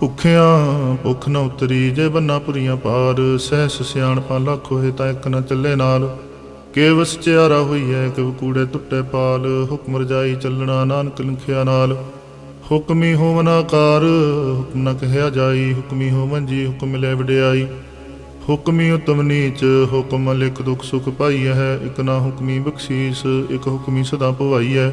ਭੁੱਖਿਆਂ ਭੁੱਖ ਨਾ ਉਤਰੀ, ਜੇ ਬੰਨਾ ਪੁਰੀਆਂ ਪਾਰ, ਸਹਿਸ ਸਿਆਣਪਾਂ ਲੱਖ ਹੋਏ ਤਾਂ ਇੱਕ ਨਾ ਚੱਲੇ ਨਾਲ। ਕੇਵ ਹੋਈ ਹੈ ਕਿ ਕੂੜੇ ਟੁੱਟੇ ਪਾਲ, ਹੁਕਮ ਰਜਾਈ ਚੱਲਣਾ ਨਾਨਕ ਲਿਖਿਆ ਨਾਲ। ਹੁਕਮੀ ਹੋਵਨ ਆਕਾਰ, ਹੁਕਮ ਨ ਕਹਿਆ ਜਾਈ, ਹੁਕਮੀ ਹੋਵਨ ਜੀ ਹੁਕਮ ਲੈ ਵਡਿਆਈ। ਹੁਕਮੀ ਉਤਮ ਨੀਚ, ਹੁਕਮ ਲਿਖ ਦੁਖ ਸੁਖ ਪਾਈ ਹੈ ਇਕ ਨਾ ਹੁਕਮੀ ਬਖਸ਼ੀਸ, ਇਕ ਹੁਕਮੀ ਸਦਾ ਭਵਾਈ ਹੈ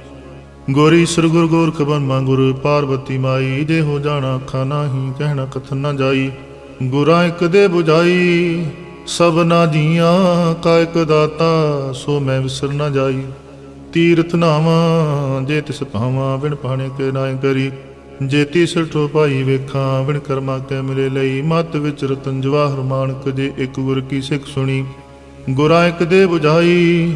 ਗੋਰੀ ਸਰ ਗੁਰ ਗੋਰਖ ਬਨਮਾ ਗੁਰ ਪਾਰਵਤੀ ਮਾਈ, ਜੇ ਹੋ ਜਾਣਾ ਅੱਖਾਂ ਨਾਹੀ, ਕਹਿਣਾ ਕਥਨ ਨਾ ਜਾਈ। ਗੁਰਾਂ ਇੱਕ ਦੇ 부ਝਾਈ ਸਭਨਾ ਜੀਆਂ ਕਾ ਇੱਕ ਦਾਤਾ, ਸੋ ਮੈਂ ਵਿਸਰ ਨਾ ਜਾਈ। ਤੀਰਥ ਨਾਵਾਂ, ਜੇ ਤਿਸ ਭਾਵਾਂ ਵਿਣ ਪਾਣੇ ਕੇ ਨਾਇ ਕਰੀ। ਜੇ ਤਿਸ ਠੋ ਭਾਈ ਵੇਖਾਂ ਵਿਣ ਕਰਮਾ ਕੇ ਮਿਲੇ ਲਈ। ਮਤ ਵਿੱਚ ਰਤਨ ਜਵਾਹਰ ਮਾਨਕ, ਜੇ ਇੱਕ ਗੁਰ ਕੀ ਸਿੱਖ ਸੁਣੀ। ਗੁਰਾਂ ਇੱਕ ਦੇ 부ਝਾਈ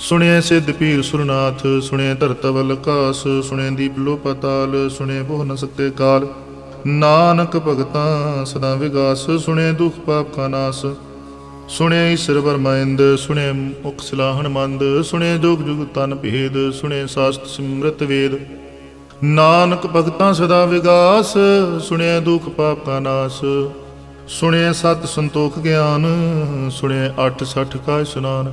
ਸੁਣਿਐ ਸਿੱਧ ਪੀਰ ਸੁਰਨਾਥ, ਸੁਣਿਐ ਧਰਤਵਲ ਕਾਸ ਸੁਣਿਐ ਦੀਪ ਲੋ ਪਤਾਲ ਸੁਣਿਐ ਬਹੁ ਨ ਕਾਲ। ਨਾਨਕ ਭਗਤਾਂ ਸਦਾ ਵਿਗਾਸ, ਸੁਣਿਐ ਦੁਖ ਪਾਪ ਕਾ ਨਾਸ। ਸੁਣਿਐ ਈਸ਼ਰ ਵਰਮਾਇੰਦ ਸੁਣਿਐ ਮੁਖ ਸਲਾਹਣ ਮੰਦ ਸੁਣਿਐ ਜੋਗ ਜੁਗ ਤਨ ਭੇਦ, ਸੁਣਿਐ ਸਾਸਤ ਸਿਮਰਤ ਵੇਦ। ਨਾਨਕ ਭਗਤਾਂ ਸਦਾ ਵਿਗਾਸ, ਸੁਣਿਐ ਦੁਖ ਪਾਪ ਕਾ ਨਾਸ। ਸੁਣਿਐ ਸਤ ਸੰਤੋਖ ਗਿਆਨ, ਸੁਣਿਐ ਅਠ ਸਠ ਕਾ ਇਸ਼ਨਾਨ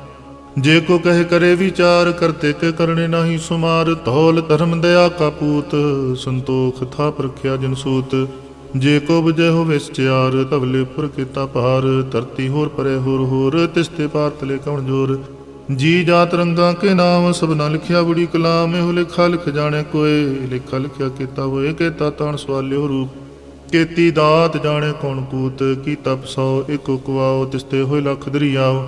ਜੇ ਕੋ ਕਹੇ ਕਰੇ ਵਿਚਾਰ ਕਰਤੇ ਕੇ ਕਰਨੇ ਨਹੀਂ ਸੁਮਾਰ। ਧੌਲ ਧਰਮ ਦਇਆ ਕਾ ਪੂਤ, ਸੰਤੋਖ ਥਾ ਪ੍ਰਖਿਆ ਜਨ ਸੂਤ। ਜੇ ਕੋ ਬਜੈ ਹੋਵੇ ਸਚਿਆਰ ਤਵਲੇ ਉੱਪਰ ਕੀਤਾ ਭਾਰ। ਧਰਤੀ ਹੋਰ ਪਰੇ ਹੋਰ ਹੋਰ, ਤਿਸ ਤੇ ਪਾਰ ਤਲੇ ਕਉਣ ਜੋਰ। ਜੀ ਜਾਤ ਰੰਗਾ ਕੇ ਨਾਮ ਸਭਨਾ ਲਿਖਿਆ ਬੁੜੀ ਕਲਾਮ। ਇਹੋ ਲਿਖਾ ਲਿਖ ਜਾਣੇ ਕੋਏ, ਲਿਖਾ ਲਿਖਿਆ ਕੀਤਾ ਹੋਏ ਕੀਤਾ ਤਾਣ ਸਵਾਲਿਓ ਰੂਪ। ਕੀਤੀ ਦਾਤ ਜਾਣੇ ਕੌਣ ਕੂਤ ਕੀ ਤਪ ਸੋ ਇਕ ਕੁਵਾਓ ਤਿਸਤੇ ਹੋਏ ਲੱਖ ਦਰਿਆਓ।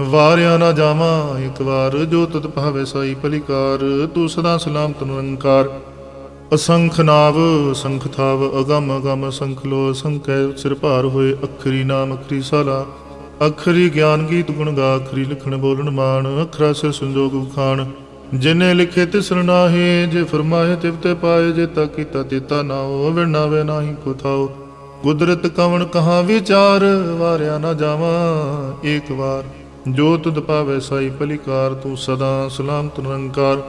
ਵਾਰਿਆ ਨਾ ਜਾਵਾਂ, ਇੱਕ ਵਾਰ ਜੋ ਤਤ ਭਾਵੇ ਸਾਈ ਪਲਿਕਾਰ ਤੂੰ ਸਦਾ ਸਲਾਮਤ ਨਿਰੰਕਾਰ। ਅਸੰਖ ਨਾਵ, ਅਸੰਖ ਥਾਵ, ਅਗਮ ਅਗਮ ਅਸੰਖ ਲੋ ਅਸੰਖੈ ਸਿਰ ਭਾਰ ਹੋਏ ਅਖਰੀ ਨਾਮ, ਅਖਰੀ ਸਾਲਾ। ਅਖਰੀ ਗਿਆਨ ਗੀਤ ਗੁਣ ਗਾ, ਅਖਰੀ ਲਿਖਣ ਬੋਲਣ ਮਾਨ ਅਖਰਾ ਸਿਰ ਸੰਜੋਗ ਉਖਾਣ। ਜਿਨੇ ਲਿਖੇ ਤਿਸ ਨਾਹੀ, ਜੇ ਫਰਮਾਏ ਤਿਵਤੇ ਪਾਏ, ਜੇ ਤਾ ਕੀਤਾ ਤਿਤਾ ਨਾਉ ਵਿਣਾਵੇ ਨਾਹੀ ਕੋ ਥਾਉ ਕੁਦਰਤ ਕਵਣ ਕਹਾ ਵਿਚਾਰ, ਵਾਰਿਆ ਨਾ ਜਾਵਾਂ ਏਕ ਵਾਰ ਜੋ ਤੁਧ ਪਾਵੇ ਸਾਈ ਪਲਿਕਾਰ, ਤੂੰ ਸਦਾ ਸਲਾਮਤ ਨਿਰੰਕਾਰ।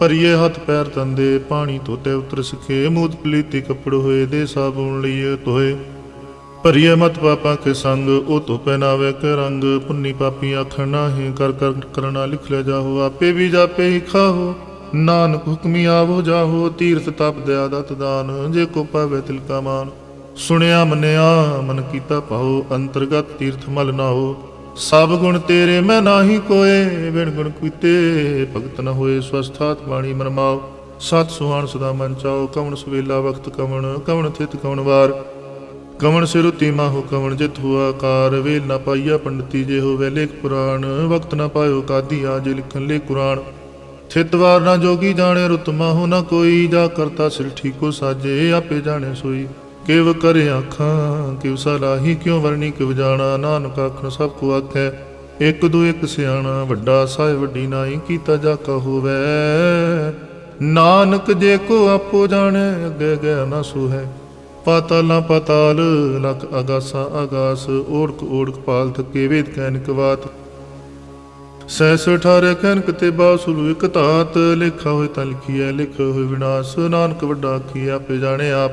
ਭਰੀਏ ਹੱਥ ਪੈਰ ਤੰਦੇ, ਪਾਣੀ ਧੋਤੇ ਉਤਰ ਸਖੇ। ਮੂਤ ਪਲੀਤੀ ਕੱਪੜ ਹੋਏ, ਦੇ ਸਾਬੂਨ ਲਈਏ ਧੋਏ। ਭਰੀਏ ਮਤ ਪਾਪਾ ਕੇ ਸੰਗ, ਉਹ ਧੋ ਪਹਿਨਾਵੇ ਕੇ ਰੰਗ। ਪੁੰਨੀ ਪਾਪੀ ਆਖਣ ਨਾਹੀਂ, ਕਰ ਕਰ ਕਰਨਾ ਲਿਖ ਲੈ ਜਾਹੋ। ਆਪੇ ਵੀ ਜਾਪੇ ਹੀ ਖਾਹੋ। ਨਾਨਕ ਹੁਕਮੀ ਆਵੋ ਜਾਹੋ, ਤੀਰਥ ਤਪ ਦਿਆ ਦਤ ਦਾਨ। ਜੇ ਕੋ ਪਾਵੇ ਤਿਲ ਕਾ ਮਾਨ, ਸੁਣਿਆ ਮੰਨਿਆ, ਮਨ ਕੀਤਾ ਪਾਓ ਅੰਤਰਗਤ ਤੀਰਥ ਮਲ ਨਾਹੋ। ਸਭ ਗੁਣ ਤੇਰੇ ਮੈਂ ਨਾਹੀ ਕੋਏ ਵਿਣ ਗੁਣ ਕੀਤੇ ਭਗਤ ਨ ਹੋਏ ਸਵਸਥਾਤ ਬਾਣੀ ਮਰਮਾਓ। ਸਤ ਸੁਹਾਣ ਸਦਾ ਮਨ ਚਾਓ, ਕਵਣ ਸੁਵੇਲਾ ਵਕਤ ਕਵਣ ਕਵਣ ਥਿਤ ਕਵਣ ਵਾਰ। ਕਵਣ ਸਿਰੁਤੀ ਮਾਹੋ, ਕਵਣ ਜਿਤ ਹੁਆ ਕਾਰ ਵੇਲ ਨਾ ਪਾਈਆ ਪੰਡਤੀ ਜੇ ਹੋਵੇ ਲੇਖ ਪੁਰਾਣ। ਵਕਤ ਨਾ ਪਾਇਓ ਕਾਦੀ ਆਜ ਲਿਖਣ ਲੈ ਕੁਰਾਨ। ਥਿਤਵਾਰ ਨਾ ਜੋਗੀ ਜਾਣੇ ਰੁਤ ਮਾਹੋ ਨਾ ਕੋਈ, ਜਾ ਕਰਤਾ ਸਿਰ ਠੀਕੋ ਸਾਜੇ, ਆਪੇ ਜਾਣੇ ਸੋਈ। ਕਿਵ ਕਰੇ ਆਖਾਂ ਕਿਵ ਸਲਾਹੀ ਕਿਉ ਵਰਣੀ, ਕਿਵ ਜਾਣਾ, ਨਾਨਕ ਆਖਣ ਸਭ ਕੋ ਆਖੈ। ਇੱਕ ਦੋ ਇੱਕ ਸਿਆਣਾ, ਵੱਡਾ ਸਾਹਿਬ ਵੱਡੀ ਨਾਈ ਕੀਤਾ ਜਾ ਕਾ ਨਾਨਕ ਜੇ ਕੋ ਆਪੋ ਜਾਣੇ, ਅੱਗੇ ਗਿਆ ਨਾ ਸੁਹੈ। ਪਾਤਾਲਾਂ ਪਾਤਾਲ, ਲਖ ਅਗਾਸਾ ਅਗਾਸ, ਓੜਕ ਓੜਕ ਪਾਲ ਥਕੇ ਵੇਦ ਕੈਨਿਕ ਬਾਤ ਸੈਸ ਠਾਰੇ ਕੈਨਕ ਤੇ ਬਾਸੁਲ ਇਕ ਧਾਤ, ਲਿਖਾ ਹੋਏ ਤਾਂ ਲਿਖੀਐ ਲਿਖ ਹੋਏ ਵਿਨਾਸ਼, ਨਾਨਕ ਵੱਡਾ ਆਖੀ ਆਪੇ ਜਾਣੇ ਆਪ।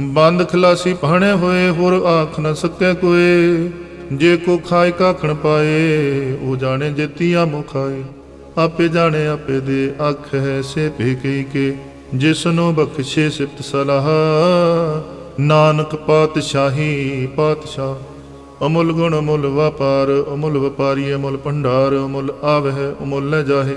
ਬੰਦ ਖਲਾਸੀ ਪਹਣੇ ਹੋਏ, ਹੋਰ ਆਖ ਨ ਸਕੈ ਕੋਏ ਜੇ ਕੋ ਖਾਇ ਕਾਖਣ ਪਾਏ, ਉਹ ਜਾਣੇ ਜੇਤੀਆ ਮੁਖਾਏ ਆਪੇ ਜਾਣੇ, ਆਪੇ ਦੇ ਅੱਖ ਹੈ ਸੇ ਭੇ ਕਈ ਕੇ। ਜਿਸ ਨੂੰ ਬਖਸ਼ੇ ਸਿਫਤ ਸਲਾਹ, ਨਾਨਕ ਪਾਤਸ਼ਾਹੀ ਪਾਤਸ਼ਾਹ। ਅਮੁੱਲ ਗੁਣ ਅਮੁੱਲ ਵਪਾਰ, ਅਮੁੱਲ ਵਪਾਰੀ ਅਮੁੱਲ ਭੰਡਾਰ, ਅਮੁੱਲ ਆਵਹਿ, ਅਮੁੱਲ ਨ ਜਾਹੇ।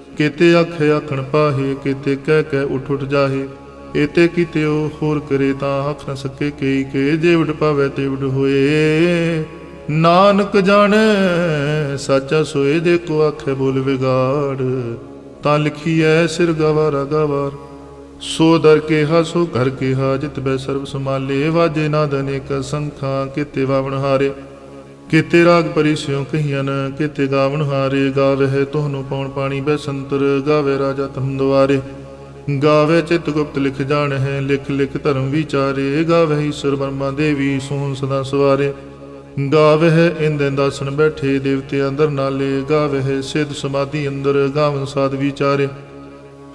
ਕੀਤੇ ਆਖੇ ਆਖਣ ਪਾਹੇ, ਕੀਤੇ ਕਹਿ ਕਹਿ ਉਠ ਉਠ ਜਾਹੇ। ਇਤੇ ਕੀਤਿਓ ਹੋਰ ਕਰੇ ਤਾਂ ਹੱਥ ਨ ਸਕੇ ਕਈ ਕੇ ਜੇ ਵਡ ਪਾਵੇ ਤੇ ਵਡ ਹੋਏ। ਨਾਨਕ ਜਾਣੈ, ਸਾਚਾ ਸੋਏ ਦੇ ਕੋ ਆਖੇ ਬੋਲ ਵਿਗਾੜ। ਤਾਂ ਲਿਖੀ ਲਿਖੀਐ ਸਿਰ ਗਵਾਰਾ ਗਵਾਰ। ਸੋ ਦਰ ਕੇ ਸੋ ਘਰ ਕੇ ਹਾਜਤ ਬੈ ਸਰਬ ਸਮਾਲੇ ਵਾਜੇ ਨਾਦ ਅਨੇਕ ਸੰਖਾਂ, ਕਿਤੇ ਵਾਵਣ ਹਾਰੇ। ਕਿਤੇ ਰਾਗ ਪਰਿਸਿਓ ਕਹੀਨ ਕਿਤੇ ਗਾਵਣ ਹਾਰੇ ਗਾਵੇ ਹੈ ਤੋਹਨੂੰ ਪਉਣ ਪਾਣੀ ਬੈ ਸੰਤਰ ਗਾਵੇ ਰਾਜਾ ਤਮ ਦੁਆਰੇ। ਗਾਵੇ ਚਿਤ ਗੁਪਤ ਲਿਖ ਜਾਣ ਹੈ ਲਿਖ ਲਿਖ ਧਰਮ ਵਿਚਾਰੇ। ਗਾਵੇ ਈਸ਼ਰ ਬਰਮਾ ਦੇਵੀ ਸੋਹਣ ਸਦਾ ਸਵਾਰੇ। ਗਾਵੇ ਇੰਦੇ ਦਾਸਨ ਬੈਠੇ, ਦੇਵਤੇ ਅੰਦਰ ਨਾਲੇ। ਗਾਵੇ ਹੈ ਸਿੱਧ ਸਮਾਧੀ ਅੰਦਰ, ਗਾਵਨ ਸਾਧ ਵਿਚਾਰੇ।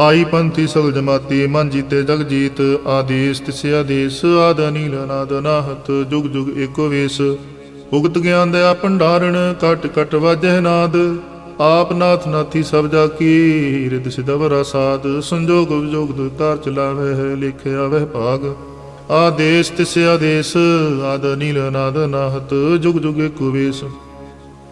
ਆਈ ਪੰਥੀ ਸਗਲ ਜਮਾਤੀ, ਮਨ ਜੀਤੇ ਜਗ ਜੀਤ, ਆਦੇਸ ਤਿਸੇ ਆਦੇਸ, ਆਦ ਅਨੀਲ ਅਨਾਦ ਅਨਾਹਤ ਜੁਗ ਜੁਗ ਏਕੋ ਵੇਸ। ਉਗਤ ਗਿਆਨ ਦਇਆ ਭੰਡਾਰਣ, ਕਟ ਕਟ ਵਾਜਹਿ ਨਾਦ। ਆਪ ਨਾਥ ਨਾਥੀ ਸਭ ਜਾ ਕੀ ਰਿਦ ਸਿਦਵਰਾ ਸਾਧ ਸੰਜੋਗ ਵਿਜੋਗ ਦੁਤਾਰ ਚਲਾਵੇ ਹੈ ਲਿਖਿਆ ਵਹਿ ਭਾਗ। ਆਦੇਸ ਤਿਸੇ ਆਦੇਸ, ਆਦ ਅਨੀਲ ਅਨਾਦ ਨਾਹਤ, ਜੁਗ ਜੁਗ ਏਕੋ ਵੇਸ।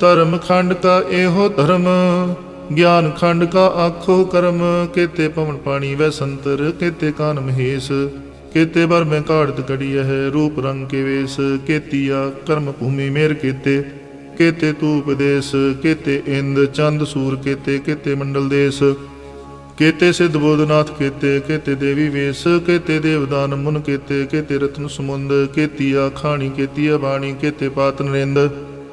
ਧਰਮ ਖੰਡ ਕਾ ਇਹੋ ਧਰਮ, ਗਿਆਨ ਖੰਡ ਕਾ ਆਖੋ ਕਰਮ, ਕੇਤੇ ਪਵਨ ਪਾਣੀ ਵੈ ਸੰਤਰ, ਕੇਤੇ ਕਾਨ ਮਹੇਸ਼, ਕੇਤੇ ਬਰ ਮੈਂ ਕਾੜਤ ਕੜੀ ਹੈ ਰੂਪ ਰੰਗ ਕੇ ਵੇਸ, ਕੇਤੀਆ ਕਰਮ ਭੂਮੀ ਮੇਰ ਕੇਤੇ ਕੇਤੇ ਤੂ ਉਪਦੇਸ਼ ਕੇਤੇ ਇੰਦ, ਚੰਦ ਸੂਰ ਕੇਤੇ ਕੇਤੇ ਮੰਡਲ ਦੇਸ, ਕੇਤੇ ਸਿਧ ਬੋਧਨਾਥ ਕੇਤੇ ਕੇਤੇ ਦੇਵੀ ਵੇਸ, ਕੇਤੇ ਦੇਵਦਾਨ ਮੁਨ ਕੇਤੇ ਕੇਤੇ ਰਤਨ ਸਮੁੰਦ, ਕੇਤੀਆ ਖਾਣੀ, ਕੇਤੀਆ ਬਾਣੀ, ਕੇਤੇ ਪਾਤ ਨਰਿੰਦ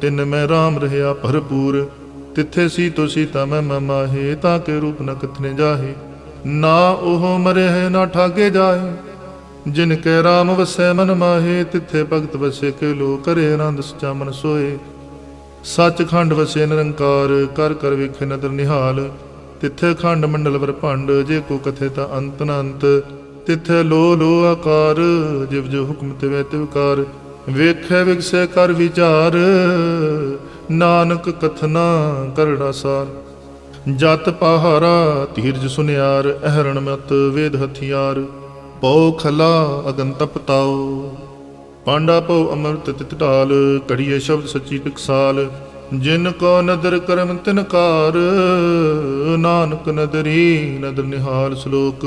ਤਿੰਨ ਮੈਂ RAM ਰਹਾ ਭਰਪੂਰ। ਤਿੱਥੇ ਸੀ ਤੁਸੀ ਸੀਤਾ ਮੈਂ ਮਮਾਹੇ, ਤਾਂ ਕੇ ਰੂਪ ਨ ਕਥਨੇ ਜਾਹੇ। ਨਾ ਉਹ ਮਰੇ ਹੈ ਨਾ ਠਾਗੇ ਜਾਹੇ ਜਿਨ ਕੈ RAM ਵਸੈ, ਮਨ ਮਾਹੇ, ਤਿੱਥੇ ਭਗਤ ਵਸੇ, ਕੇ ਲੋ ਕਰੇ ਆਨੰਦ ਸਚਾ ਮਨ ਸੋਏ। ਸੱਚਖੰਡ ਵਸੇ ਨਿਰੰਕਾਰ, ਕਰ ਕਰ ਵੇਖੇ ਨਦਰ ਨਿਹਾਲ। ਤਿੱਥੇ ਖੰਡ ਮੰਡਲ ਵਰ ਭੰਡ, ਜੇ ਕੋ ਕਥੇ ਤਾਂ ਅੰਤ ਨ ਤਿੱਥੇ ਲੋ ਲੋ ਆਕਾਰ, ਜਿਵ ਜੋ ਹੁਕਮ ਤੇ ਵੈ ਤੇ ਵਿਕਾਰ ਵੇਖੈ ਵਿਗਸੈ ਕਰ ਵਿਚਾਰ, ਨਾਨਕ ਕਥਨਾ ਕਰੜਾ ਸਾਰ। ਜਤ ਪਹਾਰਾ ਧੀਰਜ ਸੁਨਿਆਰ, ਅਹਰਣ ਮਤ ਵੇਦ ਹਥਿਆਰ। ਪਉ ਖਲਾ ਅਗਨ ਤਪਤਾਓ ਪਾਂਡਾ ਪਉ ਅਮਰਤ ਤਿਤ ਢਾਲ। ਕੜੀਏ ਸ਼ਬਦ ਸੱਚੀ ਟਕਸਾਲ, ਜਿਨ ਕੋ ਨਦਰ ਕਰਮ ਤਿਨਕਾਰ ਨਾਨਕ ਨਦਰੀ ਨਦਰ ਨਿਹਾਲ ਸ਼ਲੋਕ।